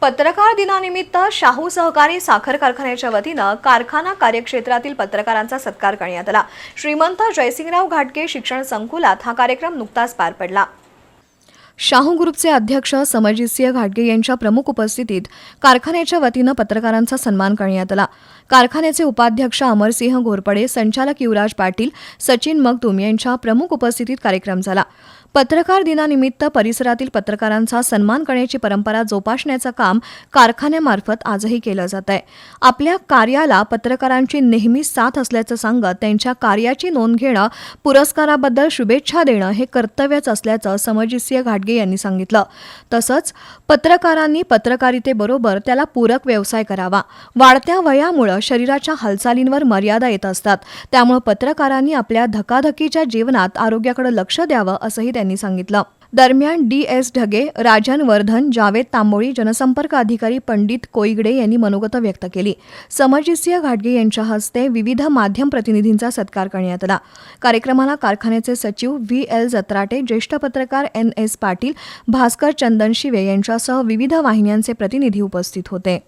पत्रकार दिनानिमित्त शाहू सहकारी साखर कारखान्याच्या वतीनं कारखाना कार्यक्षेत्रातील पत्रकारांचा सत्कार करण्यात आला. श्रीमंत जयसिंगराव घाटगे शिक्षण संकुलात हा कार्यक्रम नुकताच पार पडला. शाहू ग्रुपचे अध्यक्ष समरजितसिंह घाटगे यांच्या प्रमुख उपस्थितीत कारखान्याच्या वतीनं पत्रकारांचा सन्मान करण्यात आला. कारखान्याचे उपाध्यक्ष अमरसिंह घोरपडे संचालक युवराज पाटील सचिन मगदूम यांच्या प्रमुख उपस्थितीत कार्यक्रम झाला. पत्रकार दिनानिमित्त परिसरातील पत्रकारांचा सन्मान करण्याची परंपरा जोपासण्याचं काम कारखान्यामार्फत आजही केलं जात आहे. आपल्या कार्याला पत्रकारांची नेहमी साथ असल्याचं सांगत त्यांच्या कार्याची नोंद घेणं पुरस्काराबद्दल शुभेच्छा देणं हे कर्तव्यच असल्याचं समरजितसिंह घाटगे यांनी सांगितलं. तसंच पत्रकारांनी पत्रकारितेबरोबर त्याला पूरक व्यवसाय करावा. वाढत्या वयामुळं शरीराच्या हालचालींवर मर्यादा येत असतात. त्यामुळे पत्रकारांनी आपल्या धकाधकीच्या जीवनात आरोग्याकडे लक्ष द्यावं असंही त्यांनी सांगितलं. दरम्यान डी एस ढगे राजन वर्धन जावेद तांबोळी जनसंपर्क अधिकारी पंडित कोईगडे यांनी मनोगत व्यक्त केली. समरजितसिंह घाटगे यांच्या हस्ते विविध माध्यम प्रतिनिधींचा सत्कार करण्यात आला. कार्यक्रमाला कारखान्याचे सचिव व्ही एल जत्राटे ज्येष्ठ पत्रकार एन एस पाटील भास्कर चंदन शिवे यांच्यासह विविध वाहिन्यांचे प्रतिनिधी उपस्थित होते.